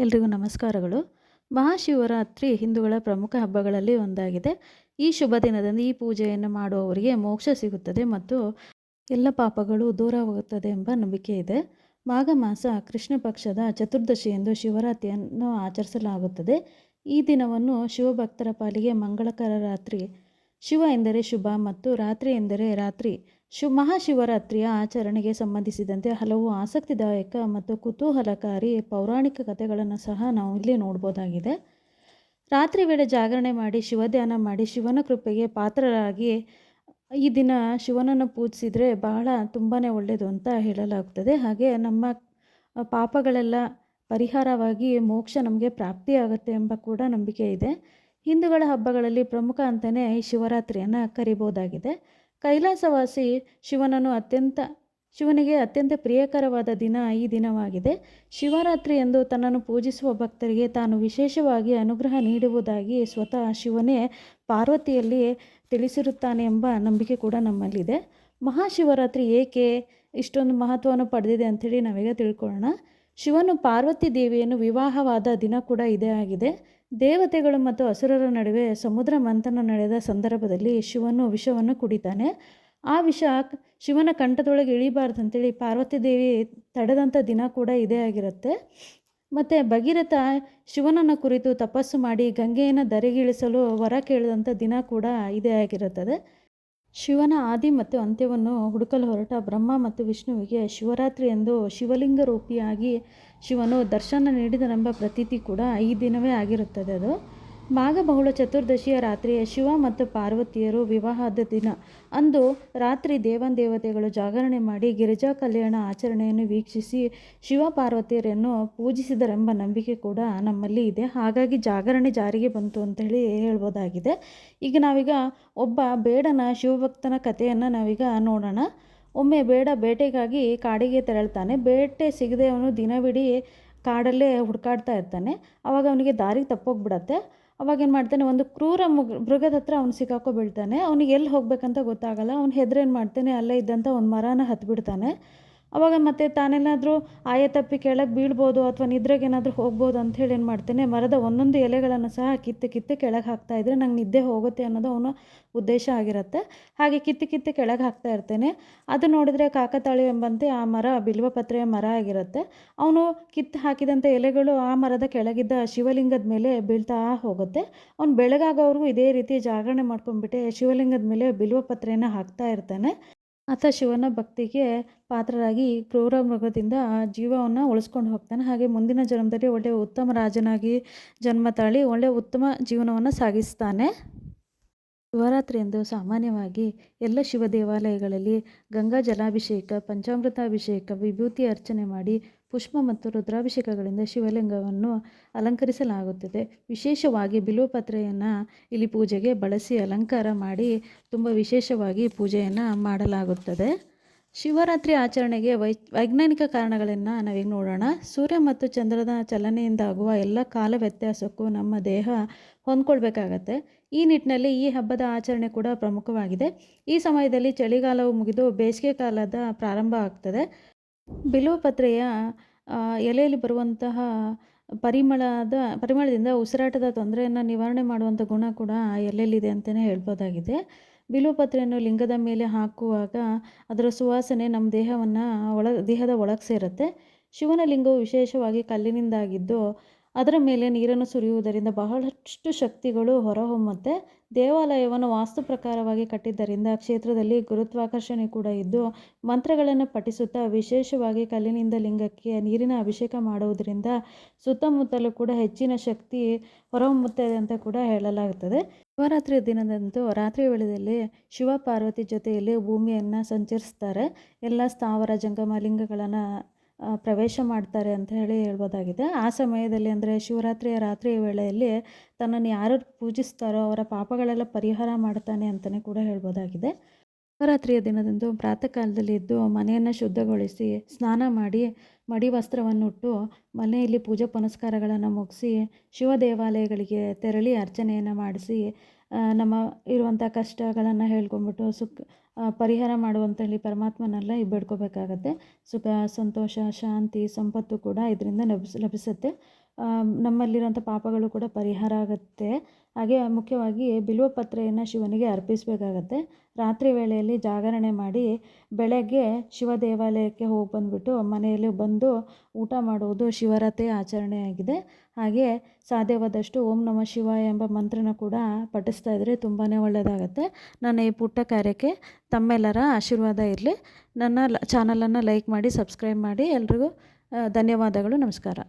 ಎಲ್ರಿಗೂ ನಮಸ್ಕಾರಗಳು. ಮಹಾಶಿವರಾತ್ರಿ ಹಿಂದೂಗಳ ಪ್ರಮುಖ ಹಬ್ಬಗಳಲ್ಲಿ ಒಂದಾಗಿದೆ. ಈ ಶುಭ ದಿನದಂದು ಈ ಪೂಜೆಯನ್ನು ಮಾಡುವವರಿಗೆ ಮೋಕ್ಷ ಸಿಗುತ್ತದೆ ಮತ್ತು ಎಲ್ಲ ಪಾಪಗಳು ದೂರವಾಗುತ್ತದೆ ಎಂಬ ನಂಬಿಕೆ ಇದೆ. ಮಾಘ ಮಾಸ ಕೃಷ್ಣ ಪಕ್ಷದ ಚತುರ್ದಶಿಯಂದು ಶಿವರಾತ್ರಿಯನ್ನು ಆಚರಿಸಲಾಗುತ್ತದೆ. ಈ ದಿನವನ್ನು ಶಿವಭಕ್ತರ ಪಾಲಿಗೆ ಮಂಗಳಕರ ರಾತ್ರಿ, ಶಿವ ಎಂದರೆ ಶುಭ ಮತ್ತು ರಾತ್ರಿ ಎಂದರೆ ರಾತ್ರಿ ಶು ಮಹಾಶಿವರಾತ್ರಿಯ ಆಚರಣೆಗೆ ಸಂಬಂಧಿಸಿದಂತೆ ಹಲವು ಆಸಕ್ತಿದಾಯಕ ಮತ್ತು ಕುತೂಹಲಕಾರಿ ಪೌರಾಣಿಕ ಕಥೆಗಳನ್ನು ಸಹ ನಾವು ಇಲ್ಲಿ ನೋಡ್ಬೋದಾಗಿದೆ. ರಾತ್ರಿ ವೇಳೆ ಜಾಗರಣೆ ಮಾಡಿ, ಶಿವಧ್ಯಾನ ಮಾಡಿ, ಶಿವನ ಕೃಪೆಗೆ ಪಾತ್ರರಾಗಿ ಈ ದಿನ ಶಿವನನ್ನು ಪೂಜಿಸಿದರೆ ಬಹಳ ತುಂಬಾ ಒಳ್ಳೆಯದು ಅಂತ ಹೇಳಲಾಗುತ್ತದೆ. ಹಾಗೆ ನಮ್ಮ ಪಾಪಗಳೆಲ್ಲ ಪರಿಹಾರವಾಗಿ ಮೋಕ್ಷ ನಮಗೆ ಪ್ರಾಪ್ತಿಯಾಗುತ್ತೆ ಎಂಬ ಕೂಡ ನಂಬಿಕೆ ಇದೆ. ಹಿಂದೂಗಳ ಹಬ್ಬಗಳಲ್ಲಿ ಪ್ರಮುಖ ಅಂತಲೇ ಈ ಶಿವರಾತ್ರಿಯನ್ನು ಕರಿಬೋದಾಗಿದೆ. ಕೈಲಾಸವಾಸಿ ಶಿವನನ್ನು ಅತ್ಯಂತ, ಶಿವನಿಗೆ ಅತ್ಯಂತ ಪ್ರಿಯಕರವಾದ ದಿನ ಈ ದಿನವಾಗಿದೆ. ಶಿವರಾತ್ರಿ ಎಂದು ತನ್ನನ್ನು ಪೂಜಿಸುವ ಭಕ್ತರಿಗೆ ತಾನು ವಿಶೇಷವಾಗಿ ಅನುಗ್ರಹ ನೀಡುವುದಾಗಿ ಸ್ವತಃ ಶಿವನೇ ಪಾರ್ವತಿಯಲ್ಲಿ ತಿಳಿಸಿರುತ್ತಾನೆ ಎಂಬ ನಂಬಿಕೆ ಕೂಡ ನಮ್ಮಲ್ಲಿದೆ. ಮಹಾಶಿವರಾತ್ರಿ ಏಕೆ ಇಷ್ಟೊಂದು ಮಹತ್ವವನ್ನು ಪಡೆದಿದೆ ಅಂಥೇಳಿ ನಾವೀಗ ತಿಳ್ಕೊಳ್ಳೋಣ. ಶಿವನು ಪಾರ್ವತಿ ದೇವಿಯನ್ನು ವಿವಾಹವಾದ ದಿನ ಕೂಡ ಇದೇ ಆಗಿದೆ. ದೇವತೆಗಳು ಮತ್ತು ಅಸುರರ ನಡುವೆ ಸಮುದ್ರ ಮಂಥನ ನಡೆದ ಸಂದರ್ಭದಲ್ಲಿ ಶಿವನು ವಿಷವನ್ನು ಕುಡಿತಾನೆ. ಆ ವಿಷ ಶಿವನ ಕಂಠದೊಳಗೆ ಇಳಿಬಾರ್ದಂತೇಳಿ ಪಾರ್ವತಿ ದೇವಿ ತಡೆದಂಥ ದಿನ ಕೂಡ ಇದೇ ಆಗಿರುತ್ತೆ. ಮತ್ತು ಭಗೀರಥ ಶಿವನನ್ನು ಕುರಿತು ತಪಸ್ಸು ಮಾಡಿ ಗಂಗೆಯನ್ನು ಧರೆಗಿಳಿಸಲು ವರ ಕೇಳಿದಂಥ ದಿನ ಕೂಡ ಇದೇ ಆಗಿರುತ್ತದೆ. ಶಿವನ ಆದಿ ಮತ್ತು ಅಂತ್ಯವನ್ನು ಹುಡುಕಲು ಹೊರಟ ಬ್ರಹ್ಮ ಮತ್ತು ವಿಷ್ಣುವಿಗೆ ಶಿವರಾತ್ರಿ ಎಂದು ಶಿವಲಿಂಗ ರೂಪಿಯಾಗಿ ಶಿವನು ದರ್ಶನ ನೀಡಿದನೆಂಬ ಪ್ರತೀತಿ ಕೂಡ ಈ ದಿನವೇ ಆಗಿರುತ್ತದೆ ಅದು. ಮಾಘ ಬಹುಳ ಚತುರ್ದಶಿಯ ರಾತ್ರಿಯ ಶಿವ ಮತ್ತು ಪಾರ್ವತಿಯರು ವಿವಾಹದ ದಿನ. ಅಂದು ರಾತ್ರಿ ದೇವನ್ ದೇವತೆಗಳು ಜಾಗರಣೆ ಮಾಡಿ ಗಿರಿಜಾ ಕಲ್ಯಾಣ ಆಚರಣೆಯನ್ನು ವೀಕ್ಷಿಸಿ ಶಿವ ಪಾರ್ವತಿಯರನ್ನು ಪೂಜಿಸಿದರೆಂಬ ನಂಬಿಕೆ ಕೂಡ ನಮ್ಮಲ್ಲಿ ಇದೆ. ಹಾಗಾಗಿ ಜಾಗರಣೆ ಜಾರಿಗೆ ಬಂತು ಅಂತ ಹೇಳಿ ಹೇಳ್ಬೋದಾಗಿದೆ. ಈಗ ನಾವೀಗ ಒಬ್ಬ ಬೇಡನ ಶಿವಭಕ್ತನ ಕಥೆಯನ್ನು ನಾವೀಗ ನೋಡೋಣ. ಒಮ್ಮೆ ಬೇಡ ಬೇಟೆಗಾಗಿ ಕಾಡಿಗೆ ತೆರಳ್ತಾನೆ. ಬೇಟೆ ಸಿಗದೆ ಅವನು ದಿನವಿಡೀ ಕಾಡಲ್ಲೇ ಹುಡುಕಾಡ್ತಾ ಇರ್ತಾನೆ. ಅವಾಗ ಅವನಿಗೆ ದಾರಿ ತಪ್ಪೋಗ್ಬಿಡತ್ತೆ. ಅವಾಗ ಏನು ಮಾಡ್ತಾನೆ, ಒಂದು ಕ್ರೂರ ಮೃಗ ಮೃಗದ ಹತ್ರ ಅವ್ನು ಸಿಕ್ಕಾಕೋ ಬೀಳ್ತಾನೆ. ಅವ್ನಿಗೆ ಎಲ್ಲಿ ಹೋಗ್ಬೇಕಂತ ಗೊತ್ತಾಗಲ್ಲ. ಅವ್ನು ಹೆದ್ರೇನು ಮಾಡ್ತಾನೆ, ಅಲ್ಲೇ ಇದ್ದಂಥ ಒಂದು ಮರನ ಹತ್ಬಿಡ್ತಾನೆ. ಅವಾಗ ಮತ್ತೆ ತಾನೇನಾದರೂ ಆಯ ತಪ್ಪಿ ಕೆಳಗೆ ಬೀಳ್ಬೋದು ಅಥವಾ ನಿದ್ರೆಗೆ ಏನಾದರೂ ಹೋಗ್ಬೋದು ಅಂಥೇಳಿ ಏನು ಮಾಡ್ತೇನೆ, ಮರದ ಒಂದೊಂದು ಎಲೆಗಳನ್ನು ಸಹ ಕಿತ್ತು ಕಿತ್ತು ಕೆಳಗೆ ಹಾಕ್ತಾ ಇದ್ರೆ ನಂಗೆ ನಿದ್ದೆ ಹೋಗುತ್ತೆ ಅನ್ನೋದು ಅವನ ಉದ್ದೇಶ ಆಗಿರುತ್ತೆ. ಹಾಗೆ ಕಿತ್ತು ಕಿತ್ತು ಕೆಳಗೆ ಹಾಕ್ತಾ ಇರ್ತೇನೆ. ಅದು ನೋಡಿದರೆ ಕಾಕತಾಳು ಎಂಬಂತೆ ಆ ಮರ ಬಿಲ್ವಪತ್ರೆಯ ಮರ ಆಗಿರುತ್ತೆ. ಅವನು ಕಿತ್ತು ಹಾಕಿದಂಥ ಎಲೆಗಳು ಆ ಮರದ ಕೆಳಗಿದ್ದ ಶಿವಲಿಂಗದ ಮೇಲೆ ಬೀಳ್ತಾ ಹೋಗುತ್ತೆ. ಅವ್ನು ಬೆಳಗಾಗೋವರೆಗೂ ಇದೇ ರೀತಿ ಜಾಗರಣೆ ಮಾಡ್ಕೊಂಡ್ಬಿಟ್ಟೆ ಶಿವಲಿಂಗದ ಮೇಲೆ ಬಿಲ್ವಪತ್ರೆಯನ್ನು ಹಾಕ್ತಾ ಇರ್ತಾನೆ. ಆತ ಶಿವನ ಭಕ್ತಿಗೆ ಪಾತ್ರರಾಗಿ ಕ್ರೂರ ಮೃಗದಿಂದ ಜೀವವನ್ನು ಉಳಿಸ್ಕೊಂಡು ಹೋಗ್ತಾನೆ. ಹಾಗೆ ಮುಂದಿನ ಜನ್ಮದಲ್ಲಿ ಒಳ್ಳೆಯ ಉತ್ತಮ ರಾಜನಾಗಿ ಜನ್ಮ ತಾಳಿ ಒಳ್ಳೆಯ ಉತ್ತಮ ಜೀವನವನ್ನು ಸಾಗಿಸ್ತಾನೆ. ಶಿವರಾತ್ರಿ ಎಂದು ಸಾಮಾನ್ಯವಾಗಿ ಎಲ್ಲ ಶಿವ ದೇವಾಲಯಗಳಲ್ಲಿ ಗಂಗಾ ಜಲಾಭಿಷೇಕ, ಪಂಚಾಮೃತಾಭಿಷೇಕ, ವಿಭೂತಿ ಅರ್ಚನೆ ಮಾಡಿ ಪುಷ್ಪ ಮತ್ತು ರುದ್ರಾಭಿಷೇಕಗಳಿಂದ ಶಿವಲಿಂಗವನ್ನು ಅಲಂಕರಿಸಲಾಗುತ್ತದೆ. ವಿಶೇಷವಾಗಿ ಬಿಲ್ವಪತ್ರೆಯನ್ನು ಇಲ್ಲಿ ಪೂಜೆಗೆ ಬಳಸಿ ಅಲಂಕಾರ ಮಾಡಿ ತುಂಬ ವಿಶೇಷವಾಗಿ ಪೂಜೆಯನ್ನು ಮಾಡಲಾಗುತ್ತದೆ. ಶಿವರಾತ್ರಿ ಆಚರಣೆಗೆ ವೈ ವೈಜ್ಞಾನಿಕ ಕಾರಣಗಳನ್ನು ನಾವೀಗ ನೋಡೋಣ. ಸೂರ್ಯ ಮತ್ತು ಚಂದ್ರದ ಚಲನೆಯಿಂದ ಆಗುವ ಎಲ್ಲ ಕಾಲ ವ್ಯತ್ಯಾಸಕ್ಕೂ ನಮ್ಮ ದೇಹ ಹೊಂದ್ಕೊಳ್ಬೇಕಾಗತ್ತೆ. ಈ ನಿಟ್ಟಿನಲ್ಲಿ ಈ ಹಬ್ಬದ ಆಚರಣೆ ಕೂಡ ಪ್ರಮುಖವಾಗಿದೆ. ಈ ಸಮಯದಲ್ಲಿ ಚಳಿಗಾಲವು ಮುಗಿದು ಬೇಸಿಗೆ ಕಾಲದ ಪ್ರಾರಂಭ ಆಗ್ತದೆ. ಬಿಲ್ವಪತ್ರೆಯ ಎಲೆಯಲ್ಲಿ ಬರುವಂತಹ ಪರಿಮಳದ, ಪರಿಮಳದಿಂದ ಉಸಿರಾಟದ ತೊಂದರೆಯನ್ನು ನಿವಾರಣೆ ಮಾಡುವಂಥ ಗುಣ ಕೂಡ ಆ ಎಲೆಯಲ್ಲಿದೆ ಅಂತಲೇ ಹೇಳ್ಬೋದಾಗಿದೆ. ಬಿಲ್ವಪತ್ರೆಯನ್ನು ಲಿಂಗದ ಮೇಲೆ ಹಾಕುವಾಗ ಅದರ ಸುವಾಸನೆ ನಮ್ಮ ದೇಹವನ್ನು ಒಳ, ದೇಹದ ಒಳಗೆ ಸೇರುತ್ತೆ. ಶಿವನ ಲಿಂಗವು ವಿಶೇಷವಾಗಿ ಕಲ್ಲಿನಿಂದಾಗಿದ್ದು ಅದರ ಮೇಲೆ ನೀರನ್ನು ಸುರಿಯುವುದರಿಂದ ಬಹಳಷ್ಟು ಶಕ್ತಿಗಳು ಹೊರಹೊಮ್ಮುತ್ತೆ. ದೇವಾಲಯವನ್ನು ವಾಸ್ತು ಪ್ರಕಾರವಾಗಿ ಕಟ್ಟಿದ್ದರಿಂದ ಕ್ಷೇತ್ರದಲ್ಲಿ ಗುರುತ್ವಾಕರ್ಷಣೆ ಕೂಡ ಇದ್ದು, ಮಂತ್ರಗಳನ್ನು ಪಠಿಸುತ್ತಾ, ವಿಶೇಷವಾಗಿ ಕಲ್ಲಿನಿಂದ ಲಿಂಗಕ್ಕೆ ನೀರಿನ ಅಭಿಷೇಕ ಮಾಡುವುದರಿಂದ ಸುತ್ತಮುತ್ತಲೂ ಕೂಡ ಹೆಚ್ಚಿನ ಶಕ್ತಿ ಹೊರಹೊಮ್ಮುತ್ತದೆ ಅಂತ ಕೂಡ ಹೇಳಲಾಗುತ್ತದೆ ಶಿವರಾತ್ರಿ ದಿನದಂತೂ ರಾತ್ರಿ ವೇಳೆಯಲ್ಲಿ ಶಿವ ಪಾರ್ವತಿ ಜೊತೆಯಲ್ಲಿ ಭೂಮಿಯನ್ನು ಸಂಚರಿಸ್ತಾರೆ. ಎಲ್ಲ ಸ್ಥಾವರ, ಜಂಗಮ ಲಿಂಗಗಳನ್ನು ಪ್ರವೇಶ ಮಾಡ್ತಾರೆ ಅಂತ ಹೇಳಿ ಹೇಳ್ಬೋದಾಗಿದೆ. ಆ ಸಮಯದಲ್ಲಿ ಅಂದರೆ ಶಿವರಾತ್ರಿಯ ರಾತ್ರಿಯ ವೇಳೆಯಲ್ಲಿ ತನ್ನನ್ನು ಯಾರು ಪೂಜಿಸ್ತಾರೋ ಅವರ ಪಾಪಗಳೆಲ್ಲ ಪರಿಹಾರ ಮಾಡ್ತಾನೆ ಅಂತಲೇ ಕೂಡ ಹೇಳ್ಬೋದಾಗಿದೆ. ಶಿವರಾತ್ರಿಯ ದಿನದಂದು ಪ್ರಾತಃ ಕಾಲದಲ್ಲಿ ಎದ್ದು ಮನೆಯನ್ನು ಶುದ್ಧಗೊಳಿಸಿ ಸ್ನಾನ ಮಾಡಿ ಮಡಿ ವಸ್ತ್ರವನ್ನುಟ್ಟು ಮನೆಯಲ್ಲಿ ಪೂಜೆ ಪುನಸ್ಕಾರಗಳನ್ನು ಮುಗಿಸಿ ಶಿವ ದೇವಾಲಯಗಳಿಗೆ ತೆರಳಿ ಅರ್ಚನೆಯನ್ನು ಮಾಡಿಸಿ ನಮ್ಮ ಇರುವಂಥ ಕಷ್ಟಗಳನ್ನು ಹೇಳ್ಕೊಂಬಿಟ್ಟು ಸುಖ ಪರಿಹಾರ ಮಾಡುವಂಥೇಳಿ ಪರಮಾತ್ಮನೆಲ್ಲ ಬೇಡ್ಕೋಬೇಕಾಗತ್ತೆ ಸುಖ, ಸಂತೋಷ, ಶಾಂತಿ, ಸಂಪತ್ತು ಕೂಡ ಇದರಿಂದ ಲಭಿಸ್, ಲಭಿಸುತ್ತೆ. ನಮ್ಮಲ್ಲಿರುವಂಥ ಪಾಪಗಳು ಕೂಡ ಪರಿಹಾರ ಆಗುತ್ತೆ. ಹಾಗೆ ಮುಖ್ಯವಾಗಿ ಬಿಲ್ವಪತ್ರೆಯನ್ನು ಶಿವನಿಗೆ ಅರ್ಪಿಸಬೇಕಾಗತ್ತೆ. ರಾತ್ರಿ ವೇಳೆಯಲ್ಲಿ ಜಾಗರಣೆ ಮಾಡಿ ಬೆಳಗ್ಗೆ ಶಿವ ದೇವಾಲಯಕ್ಕೆ ಹೋಗಿ ಬಂದುಬಿಟ್ಟು ಮನೆಯಲ್ಲಿ ಬಂದು ಊಟ ಮಾಡುವುದು ಶಿವರಾತ್ರಿ ಆಚರಣೆಯಾಗಿದೆ. ಹಾಗೆ ಸಾಧ್ಯವಾದಷ್ಟು ಓಂ ನಮಃ ಶಿವ ಎಂಬ ಮಂತ್ರನ ಕೂಡ ಪಠಿಸ್ತಾ ಇದ್ದರೆ ತುಂಬಾ ಒಳ್ಳೆಯದಾಗತ್ತೆ ನನ್ನ ಈ ಪುಟ್ಟ ಕಾರ್ಯಕ್ಕೆ ತಮ್ಮೆಲ್ಲರ ಆಶೀರ್ವಾದ ಇರಲಿ. ನನ್ನ ಚಾನಲನ್ನು ಲೈಕ್ ಮಾಡಿ ಸಬ್ಸ್ಕ್ರೈಬ್ ಮಾಡಿ. ಎಲ್ರಿಗೂ ಧನ್ಯವಾದಗಳು, ನಮಸ್ಕಾರ.